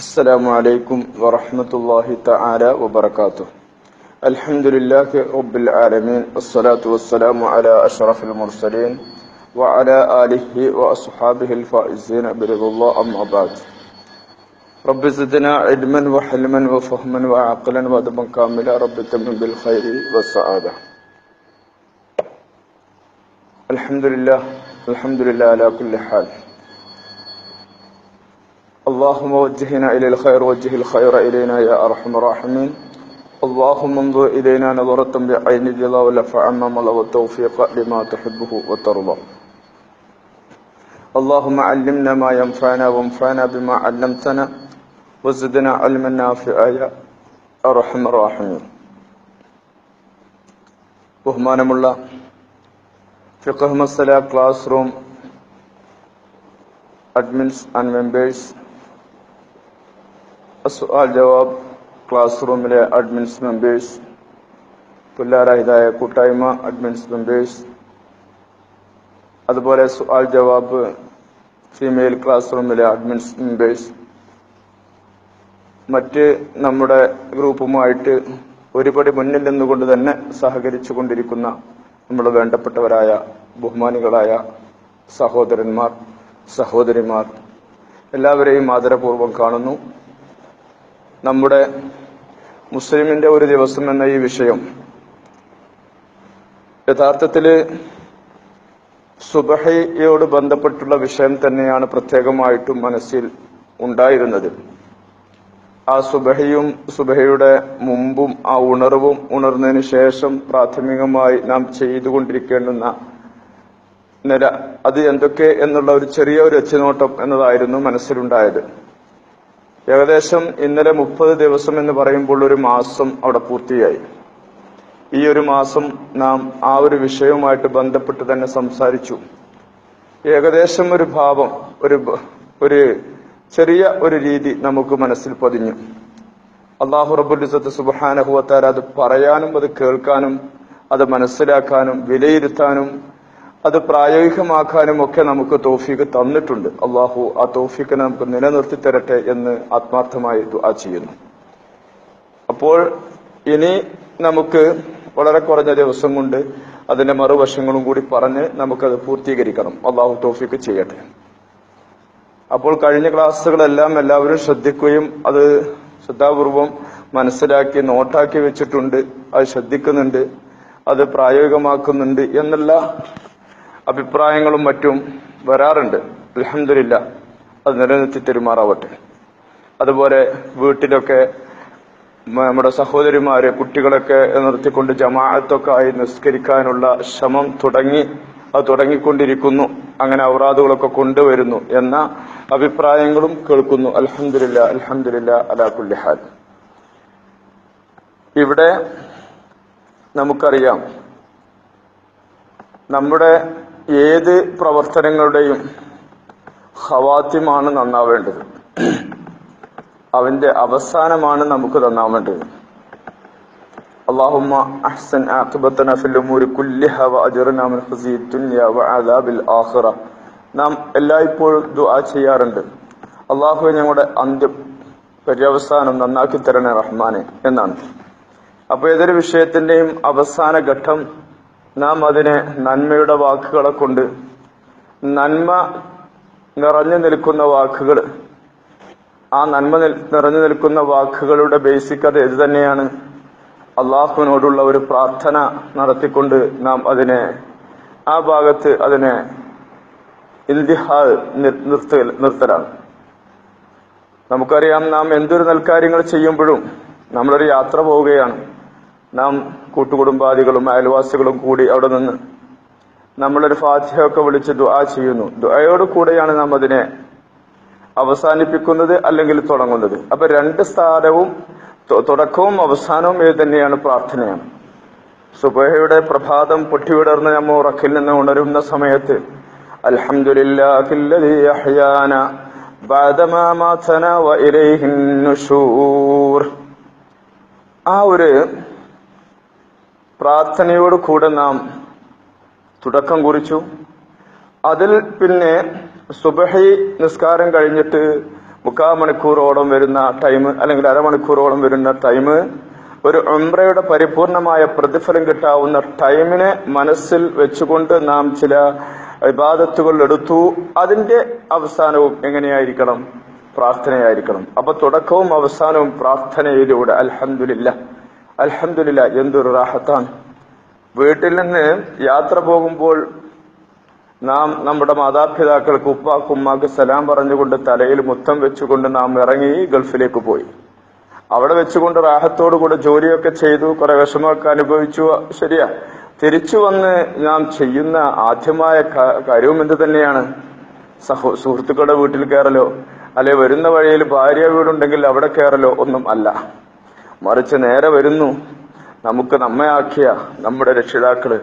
السلام عليكم ورحمة الله تعالى وبركاته. الحمد لله رب العالمين والصلاة والسلام على أشرف المرسلين وعلى آله وأصحابه الفائزين برضا الله أما بعد. رب زدنا علما وحلما وفهما وعقلا وأدبا كاملا رب تمن بالخير والسعادة. الحمد لله الحمد لله على كل حال. اللهم وجهنا إلى الخير وجه الخير إلينا يا أرحم الراحمين اللهم انظر إلينا نظرة بعين الرضا والعفو مضى والتوفيق لما تحبه وترضى اللهم علمنا ما ينفعنا وانفعنا بما علمتنا وزدنا علما نافعا يا أرحم الراحمين ബഹുമാനമുള്ള ഫിഖഹ് masala class room admins and members സുആൽ ജവാബ് ക്ലാസ് റൂമിലെ അഡ്മിൻസ് മെമ്പേഴ്സ് തുല്ലാരാഹിതായ കൂട്ടായ്മ അഡ്മിൻസ് മെമ്പേഴ്സ് അതുപോലെ സ്വാൽ ജവാബ് ഫീമെയിൽ ക്ലാസ് റൂമിലെ അഡ്മിൻസ് മെമ്പേഴ്സ് മറ്റ് നമ്മുടെ ഗ്രൂപ്പുമായിട്ട് ഒരുപടി മുന്നിൽ നിന്നുകൊണ്ട് തന്നെ സഹകരിച്ചു കൊണ്ടിരിക്കുന്ന നമ്മുടെ വേണ്ടപ്പെട്ടവരായ ബഹുമാനികളായ സഹോദരന്മാർ സഹോദരിമാർ എല്ലാവരെയും ആദരപൂർവം കാണുന്നു നമ്മുടെ മുസ്ലിമിന്റെ ഒരു ദിവസം എന്ന ഈ വിഷയം യഥാർത്ഥത്തിൽ സുബഹയോട് ബന്ധപ്പെട്ടുള്ള വിഷയം തന്നെയാണ് പ്രത്യേകമായിട്ടും മനസ്സിൽ ഉണ്ടായിരുന്നത്. ആ സുബഹയും സുബഹയുടെ മുമ്പും ആ ഉണർവും ഉണർന്നതിന് ശേഷം പ്രാഥമികമായി നാം ചെയ്തുകൊണ്ടിരിക്കേണ്ടുന്ന നില അത് എന്തൊക്കെ എന്നുള്ള ഒരു ചെറിയ ഒരു എച്ചുനോട്ടം എന്നതായിരുന്നു മനസ്സിലുണ്ടായത്. ഏകദേശം ഇന്നലെ മുപ്പത് ദിവസം എന്ന് പറയുമ്പോൾ ഒരു മാസം അവിടെ പൂർത്തിയായി. ഈ ഒരു മാസം നാം ആ ഒരു വിഷയവുമായിട്ട് ബന്ധപ്പെട്ട് തന്നെ സംസാരിച്ചു. ഏകദേശം ഒരു ഭാവം ഒരു ഒരു ചെറിയ ഒരു രീതി നമുക്ക് മനസ്സിൽ പതിഞ്ഞു. അള്ളാഹു റബുലിസത്ത് സുബാനഹുവത്താർ അത് പറയാനും അത് കേൾക്കാനും അത് മനസ്സിലാക്കാനും വിലയിരുത്താനും അത് പ്രായോഗികമാക്കാനും ഒക്കെ നമുക്ക് തോഫീക്ക് തന്നിട്ടുണ്ട്. അള്ളാഹു ആ തോഫീക്കിനെ നമുക്ക് നിലനിർത്തി തരട്ടെ എന്ന് ആത്മാർത്ഥമായി ആ ചെയ്യുന്നു. അപ്പോൾ ഇനി നമുക്ക് വളരെ കുറഞ്ഞ ദിവസം കൊണ്ട് അതിന്റെ മറുവശങ്ങളും കൂടി പറഞ്ഞ് നമുക്കത് പൂർത്തീകരിക്കണം. അള്ളാഹു തോഫിക്ക് ചെയ്യട്ടെ. അപ്പോൾ കഴിഞ്ഞ ക്ലാസ്സുകളെല്ലാം എല്ലാവരും ശ്രദ്ധിക്കുകയും അത് ശ്രദ്ധാപൂർവം മനസ്സിലാക്കി നോട്ടാക്കി വെച്ചിട്ടുണ്ട്. അത് ശ്രദ്ധിക്കുന്നുണ്ട്. അത് പ്രായോഗികമാക്കുന്നുണ്ട് എന്നുള്ള അഭിപ്രായങ്ങളും മറ്റും വരാറുണ്ട്. അലഹമില്ല അത് നിലനിർത്തി തെരുമാറാവട്ടെ. അതുപോലെ വീട്ടിലൊക്കെ നമ്മുടെ സഹോദരിമാര് കുട്ടികളൊക്കെ നിർത്തിക്കൊണ്ട് ജമാഅത്തൊക്കെ ആയി നിസ്കരിക്കാനുള്ള ശ്രമം തുടങ്ങി അത് തുടങ്ങിക്കൊണ്ടിരിക്കുന്നു. അങ്ങനെ അവറാദുകളൊക്കെ കൊണ്ടുവരുന്നു എന്ന അഭിപ്രായങ്ങളും കേൾക്കുന്നു. അലഹമില്ല അലഹമില്ല അലാഖുല്ലിഹാൽ ഇവിടെ നമുക്കറിയാം നമ്മുടെ ഏത് പ്രവർത്തനങ്ങളുടെയും ഹവാത്യമാണ് നന്നാവേണ്ടത് അവന്റെ അവസാനമാണ് നമുക്ക് നന്നാവേണ്ടത് اللهم أحسن عاقبتنا في الأمور كلها وأجرنا من خزي الدنيا وعذاب الآخرة നാം എല്ലായ്പ്പോഴും ദുആ ചെയ്യാറുണ്ട് അള്ളാഹു ഞങ്ങളുടെ അന്ത്യം പര്യവസാനം നന്നാക്കി തരണേ റഹ്മാനെ എന്നാണ് അപ്പൊ ഏതൊരു വിഷയത്തിന്റെയും അവസാന ഘട്ടം നാം അതിനെ നന്മയുടെ വാക്കുകളെ കൊണ്ട് നന്മ നിറഞ്ഞു നിൽക്കുന്ന വാക്കുകൾ. ആ നന്മ നിറഞ്ഞു നിൽക്കുന്ന വാക്കുകളുടെ ബേസിക് അത് ഇത് തന്നെയാണ്? അള്ളാഹുവിനോടുള്ള ഒരു പ്രാർത്ഥന നടത്തിക്കൊണ്ട് നാം അതിനെ ആ ഭാഗത്ത് അതിനെ ഇന്തിഹാൽ നിർത്ത നിർത്തലാണ്. നമുക്കറിയാം നാം എന്തൊരു നൽകാര്യങ്ങൾ ചെയ്യുമ്പോഴും നമ്മളൊരു യാത്ര പോവുകയാണ്. നാം കൂട്ടുകുടുംബാദികളും അയൽവാസികളും കൂടി അവിടെ നിന്ന് നമ്മളൊരു ഫാത്തിഹയൊക്കെ വിളിച്ച് ദുആ ചെയ്യുന്നു. ദുആയോട് കൂടെയാണ് നാം അതിനെ അവസാനിപ്പിക്കുന്നത് അല്ലെങ്കിൽ തുടങ്ങുന്നത്. അപ്പൊ രണ്ട് സ്ഥാനവും തുടക്കവും അവസാനവും ഇത് തന്നെയാണ് പ്രാർത്ഥനയാണ്. സുബഹയുടെ പ്രഭാതം പൊട്ടിവിടർന്ന് നമ്മ ഉറക്കിൽ നിന്ന് ഉണരുന്ന സമയത്ത് നുശൂർ ആ ഒരു പ്രാർത്ഥനയോട് കൂടെ നാം തുടക്കം കുറിച്ചു. അതിൽ പിന്നെ സുബഹി നിസ്കാരം കഴിഞ്ഞിട്ട് മുക്കാൽ മണിക്കൂറോളം വരുന്ന ടൈം അല്ലെങ്കിൽ അരമണിക്കൂറോളം വരുന്ന ടൈം ഒരു ഉംറയുടെ പരിപൂർണമായ പ്രതിഫലം കിട്ടാവുന്ന ടൈമിനെ മനസ്സിൽ വെച്ചുകൊണ്ട് നാം ചില വിവാദത്തുകൾ എടുത്തു. അതിന്റെ അവസാനവും എങ്ങനെയായിരിക്കണം? പ്രാർത്ഥനയായിരിക്കണം. അപ്പൊ തുടക്കവും അവസാനവും പ്രാർത്ഥനയിലൂടെ. അൽഹംദുലില്ല അൽഹംദുലില്ല എന്തൊരു റാഹത്താണ്. വീട്ടിൽ നിന്ന് യാത്ര പോകുമ്പോൾ നാം നമ്മുടെ മാതാപിതാക്കൾക്ക് ഉപ്പാക്ക് ഉമ്മാക്ക് സലാം പറഞ്ഞുകൊണ്ട് തലയിൽ മുത്തം വെച്ചുകൊണ്ട് നാം ഇറങ്ങി ഗൾഫിലേക്ക് പോയി. അവിടെ വെച്ചുകൊണ്ട് റാഹത്തോടുകൂടെ ജോലിയൊക്കെ ചെയ്തു കുറെ വിഷമമൊക്കെ അനുഭവിച്ചു. ശരിയാ. തിരിച്ചു വന്ന് നാം ചെയ്യുന്ന ആദ്യമായ കാര്യവും എന്ത് തന്നെയാണ്? സഹോ സുഹൃത്തുക്കളുടെ വീട്ടിൽ കയറലോ? അല്ലെ വരുന്ന വഴിയിൽ ഭാര്യ വീടുണ്ടെങ്കിൽ അവിടെ കയറലോ? ഒന്നും അല്ല. മറിച്ച് നേരെ വരുന്നു. നമുക്ക് നമ്മെ ആക്കിയ നമ്മുടെ രക്ഷിതാക്കൾ.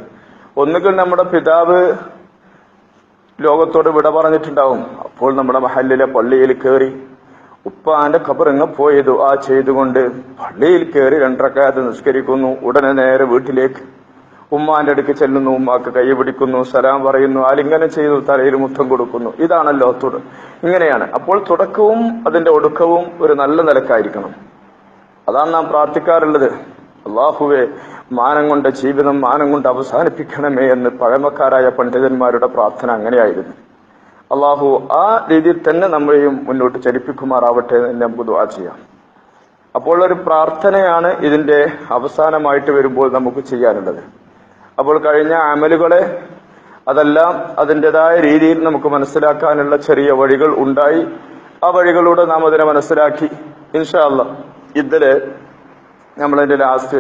ഒന്നുകിൽ നമ്മുടെ പിതാവ് ലോകത്തോട് വിട പറഞ്ഞിട്ടുണ്ടാവും. അപ്പോൾ നമ്മുടെ മഹല്ലിലെ പള്ളിയിൽ കയറി ഉപ്പാന്റെ ഖബറിങ്ങ പോയത് ആ ചെയ്തുകൊണ്ട് പള്ളിയിൽ കയറി രണ്ടരക്കാലത്ത് നിസ്കരിക്കുന്നു. ഉടനെ നേരെ വീട്ടിലേക്ക് ഉമ്മാന്റെ അടുക്ക് ചെല്ലുന്നു. ഉമ്മാക്ക് കൈ പിടിക്കുന്നു സലാം പറയുന്നു. ആലിംഗനം ചെയ്തു തലയിൽ മുത്തം കൊടുക്കുന്നു. ഇതാണല്ലോ തുട ഇങ്ങനെയാണ്. അപ്പോൾ തുടക്കവും അതിന്റെ ഒടുക്കവും ഒരു നല്ല നിലക്കായിരിക്കണം. അതാണ് നാം പ്രാർത്ഥിക്കാറുള്ളത്. അള്ളാഹുവെ മാനം കൊണ്ട് ജീവിതം മാനം കൊണ്ട് അവസാനിപ്പിക്കണമേ എന്ന് പഴമക്കാരായ പണ്ഡിതന്മാരുടെ പ്രാർത്ഥന അങ്ങനെയായിരുന്നു. അള്ളാഹു ആ രീതിയിൽ തന്നെ നമ്മളെയും മുന്നോട്ട് ചലിപ്പിക്കുമാറാവട്ടെ എന്ന് നമുക്ക് ദുആ ചെയ്യാം. അപ്പോൾ ഒരു പ്രാർത്ഥനയാണ് ഇതിന്റെ അവസാനമായിട്ട് വരുമ്പോൾ നമുക്ക് ചെയ്യാനുള്ളത്. അപ്പോൾ കഴിഞ്ഞ അമലുകളെ അതെല്ലാം അതിന്റെതായ രീതിയിൽ നമുക്ക് മനസ്സിലാക്കാനുള്ള ചെറിയ വഴികൾ ഉണ്ടായി. ആ വഴികളിലൂടെ നാം അതിനെ മനസ്സിലാക്കി. ഇൻഷാ അല്ല ഇതിൽ നമ്മളതിന്റെ ലാസ്റ്റ്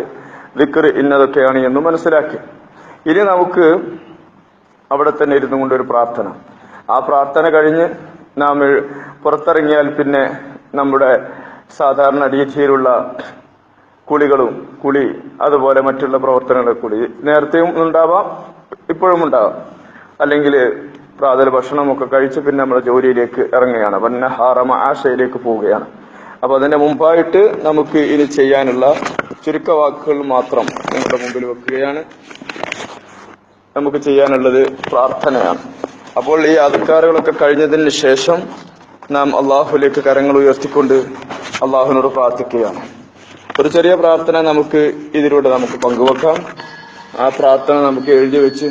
ദിക്കർ ഇന്നതൊക്കെയാണ് എന്ന് മനസ്സിലാക്കി. ഇനി നമുക്ക് അവിടെ തന്നെ ഇരുന്നു കൊണ്ടൊരു പ്രാർത്ഥന. ആ പ്രാർത്ഥന കഴിഞ്ഞ് നാം പുറത്തിറങ്ങിയാൽ പിന്നെ നമ്മുടെ സാധാരണ രീതിയിലുള്ള കുളികളും കുളി അതുപോലെ മറ്റുള്ള പ്രവർത്തനങ്ങൾ കുളി നേരത്തെയും ഉണ്ടാവാം ഇപ്പോഴും ഉണ്ടാവാം. അല്ലെങ്കിൽ പ്രാതൽ ഭക്ഷണമൊക്കെ കഴിച്ച് പിന്നെ നമ്മുടെ ജോലിയിലേക്ക് ഇറങ്ങുകയാണ്. വന്നഹാറമ ഹാറമ ആശയിലേക്ക് പോവുകയാണ്. അപ്പൊ അതിന്റെ മുമ്പായിട്ട് നമുക്ക് ഇനി ചെയ്യാനുള്ള ചുരുക്കവാക്കുകൾ മാത്രം നിങ്ങളുടെ മുമ്പിൽ വെക്കുകയാണ്. നമുക്ക് ചെയ്യാനുള്ളത് പ്രാർത്ഥനയാണ്. അപ്പോൾ ഈ അധികാരങ്ങളൊക്കെ കഴിഞ്ഞതിന് ശേഷം നാം അള്ളാഹുലേക്ക് കരങ്ങൾ ഉയർത്തിക്കൊണ്ട് അള്ളാഹുവിനോട് പ്രാർത്ഥിക്കുകയാണ്. ഒരു ചെറിയ പ്രാർത്ഥന നമുക്ക് ഇതിലൂടെ നമുക്ക് പങ്കുവെക്കാം. ആ പ്രാർത്ഥന നമുക്ക് എഴുതി വെച്ച്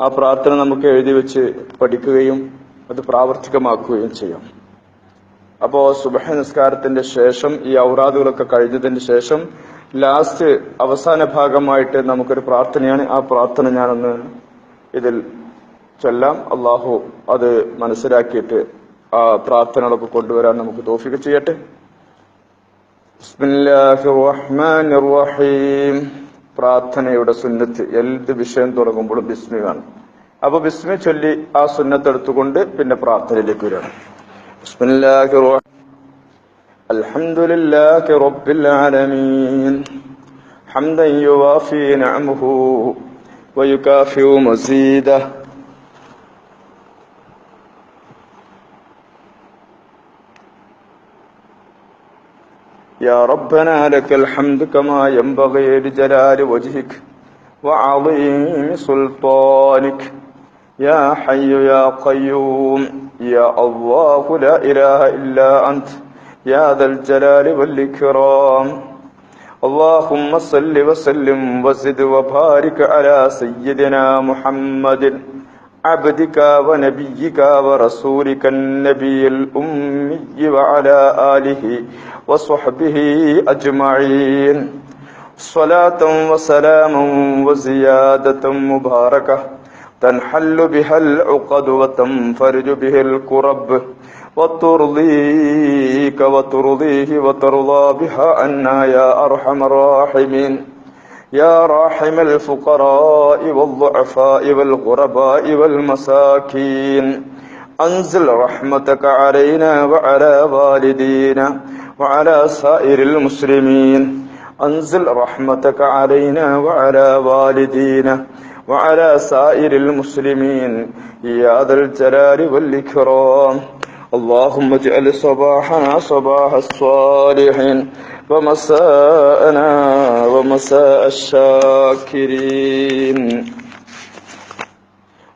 ആ പ്രാർത്ഥന നമുക്ക് എഴുതി വെച്ച് പഠിക്കുകയും അത് പ്രാവർത്തികമാക്കുകയും ചെയ്യാം. അപ്പോ സുബഹ നിസ്കാരത്തിന്റെ ശേഷം ഈ ഔറാദുകളൊക്കെ കഴിഞ്ഞതിന് ശേഷം ലാസ്റ്റ് അവസാന ഭാഗമായിട്ട് നമുക്കൊരു പ്രാർത്ഥനയാണ്. ആ പ്രാർത്ഥന ഞാനൊന്ന് ഇതിൽ ചൊല്ലാം. അള്ളാഹു അത് മനസ്സിലാക്കിയിട്ട് ആ പ്രാർത്ഥനകളൊക്കെ കൊണ്ടുവരാൻ നമുക്ക് തോഫിക്ക് ചെയ്യട്ടെ. ബിസ്മില്ലാഹിർ റഹ്മാനിർ റഹീം. പ്രാർത്ഥനയുടെ സുന്നത്ത് എന്ത് വിഷയം തുടങ്ങുമ്പോഴും ബിസ്മി കാണും അപ്പൊ ബിസ്മി ചൊല്ലി ആ സുന്നത്ത് എടുത്തുകൊണ്ട് പിന്നെ പ്രാർത്ഥനയിലേക്ക് വരികയാണ് ബിസ്മില്ലാഹിർ റഹ്മാൻ الحمد لله رب العالمين حمدا يوافي نعمه ويكافئ مزيده يا ربنا لك الحمد كما ينبغي لجلال وجهك وعظيم سلطانك يا حي يا قيوم يا الله لا إله إلا أنت يا ذا الجلال والإكرام اللهم صل وسلم وزد وبارك على سيدنا محمد عبدك ونبيك ورسولك النبي الأمي وعلى آله وصحبه أجمعين. صلاة وسلاما وزيادة مباركة تنحل بها العقد وتنفرج به الكرب وترضيك وترضيه وترضى بها عنا يا أرحم الراحمين. يا راحم الفقراء والضعفاء والغرباء والمساكين. أنزل رحمتك علينا وعلى والدينا وعلى سائر المسلمين. أنزل رحمتك علينا وعلى والدينا وعلى سائر المسلمين. يا ذا الجلال والإكرام. اللهم اجعل صباحنا صباح الصالحين ومساءنا ومساء الشاكرين.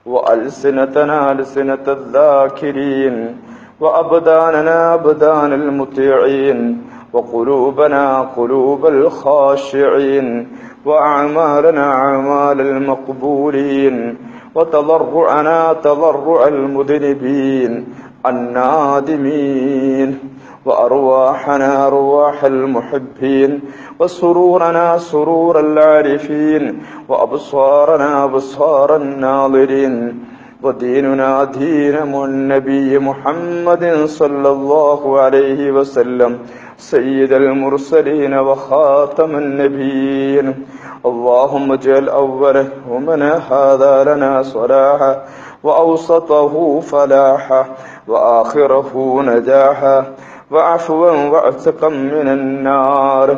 وألسنتنا ألسنة الذاكرين وأبداننا أبدان المطيعين وقلوبنا قلوب الخاشعين وأعمالنا أعمال المقبولين وتضرعنا تضرع المذنبين النادمين وأرواحنا أرواح المحبين وسرورنا سرور العارفين وأبصارنا أبصار الناظرين وديننا دين النبي محمد صلى الله عليه وسلم سيد المرسلين وخاتم النبيين. اللهم اجعل أول يومنا هذا لنا صلاحا وأوسطه فلاحا وآخره نجاحا وعفوا وعتقا من النار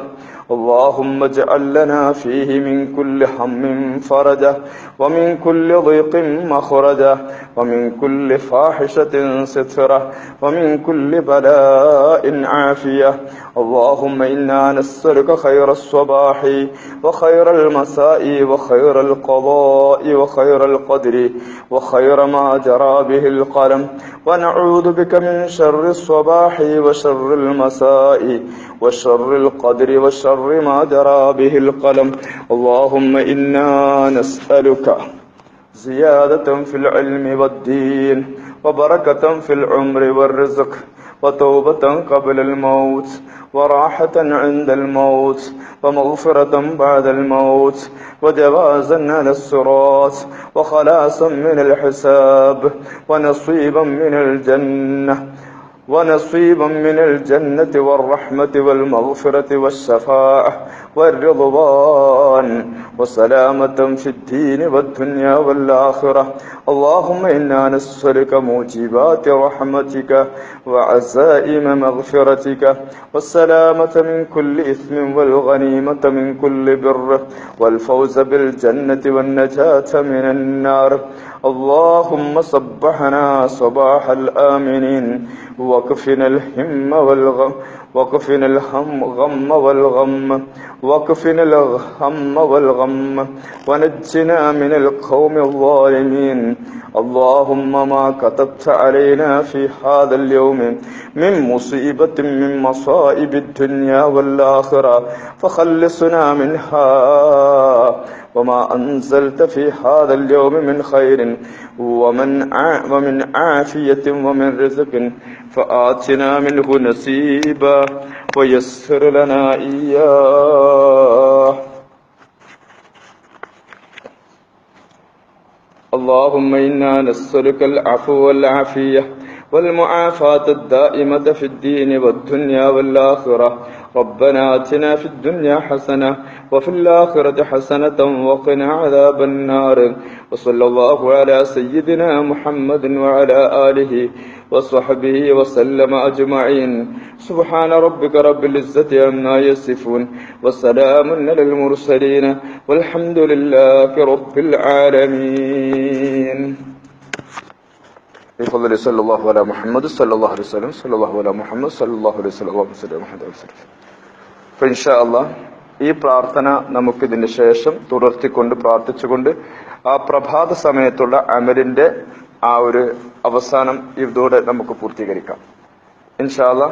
اللهم اجعل لنا فيه من كل هم فرجا ومن كل ضيق مخرجا ومن كل فاحشة سترة ومن كل بلاء عافية. اللهم إنا نسألك خير الصباح وخير المساء وخير القضاء وخير القدر وخير ما جرى به القلم. ونعوذ بك من شر الصباح وشر المساء وشر القدر وشر ما جرى به القلم. اللهم إنا نسألك زيادة في العلم والدين وبركة في العمر والرزق وتوبة قبل الموت وراحة عند الموت ومغفرة بعد الموت وجوازا على الصراط وخلاصا من الحساب ونصيبا من الجنة. ونصيبا من الجنة والرحمة والمغفرة والشفاعة والرضوان وسلامة في الدين والدنيا والآخرة. اللهم إنا نسألك موجبات رحمتك وعزائم مغفرتك والسلامة من كل إثم والغنيمة من كل بر والفوز بالجنة والنجاة من النار. اللهم صبحنا صباح الآمنين وكفنا الهم والغم وكفنا الهم غم والغم وكفنا الهم والغم. ونجنا من القوم الظالمين. اللهم ما كتبت علينا في هذا اليوم من مصيبة من مصائب الدنيا والآخرة فخلصنا منها. وما أنزلت في هذا اليوم من خير ومن ومن عافية ومن رزق فآتنا منه نصيبا ويسر لنا إياه. اللهم إنا نسألك العفو والعافية والمعافاة الدائمة في الدين والدنيا والآخرة ربنا آتنا في الدنيا حسنة وفي الآخرة حسنة وقنا عذاب النار. وصلى الله على سيدنا محمد وعلى آله وصحبه وسلم أجمعين. سبحان ربك رب العزة عما يصفون وسلام على المرسلين والحمد لله رب العالمين. بفضل صلى الله على محمد صلى الله عليه وسلم صلى الله على محمد صلى الله عليه وسلم اللهم صل على محمد وسلم ഇൻഷാ അല്ലാ ഈ പ്രാർത്ഥന നമുക്കിതിന് ശേഷം തുടർത്തിക്കൊണ്ട് പ്രാർത്ഥിച്ചുകൊണ്ട് ആ പ്രഭാത സമയത്തുള്ള അമലിന്റെ ആ ഒരു അവസാനം ഇതോടെ നമുക്ക് പൂർത്തീകരിക്കാം ഇൻഷാല്ല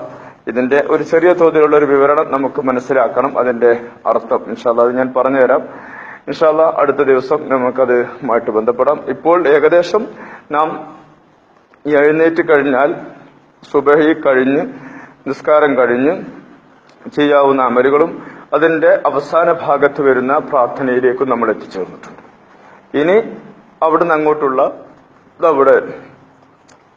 ഇതിന്റെ ഒരു ചെറിയ തോതിലുള്ള ഒരു വിവരണം നമുക്ക് മനസ്സിലാക്കണം അതിന്റെ അർത്ഥം ഇൻഷാല്ല അത് ഞാൻ പറഞ്ഞുതരാം ഇൻഷാല്ല അടുത്ത ദിവസം നമുക്കതുമായിട്ട് ബന്ധപ്പെടാം ഇപ്പോൾ ഏകദേശം നാം ഈ എഴുന്നേറ്റ് കഴിഞ്ഞാൽ സുബഹി കഴിഞ്ഞ് നിസ്കാരം കഴിഞ്ഞ് ചെയ്യാവുന്ന അമലുകളും അതിന്റെ അവസാന ഭാഗത്ത് വരുന്ന പ്രാർത്ഥനയിലേക്കും നമ്മൾ എത്തിച്ചേർന്നിട്ടുണ്ട്. ഇനി അവിടുന്ന് അങ്ങോട്ടുള്ള നമ്മുടെ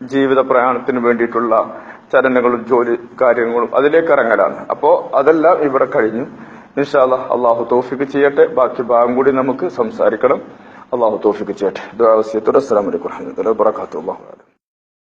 ജീവിത പ്രയാണത്തിന് വേണ്ടിയിട്ടുള്ള ചലനങ്ങളും ജോലി കാര്യങ്ങളും അതിലേക്ക് ഇറങ്ങലാണ്. അപ്പോ അതെല്ലാം ഇവിടെ കഴിഞ്ഞു. ഇൻഷാല്ല അള്ളാഹു തോഫിക്ക് ചെയ്യട്ടെ. ബാക്കി ഭാഗം കൂടി നമുക്ക് സംസാരിക്കണം. അള്ളാഹു തോഫിക്ക് ചെയ്യട്ടെ. ദുരാവസ്യത്തോടെ അസ്സലാമലൈക്കും വറഹമത്തുള്ളാഹി വബറകാതുഹു.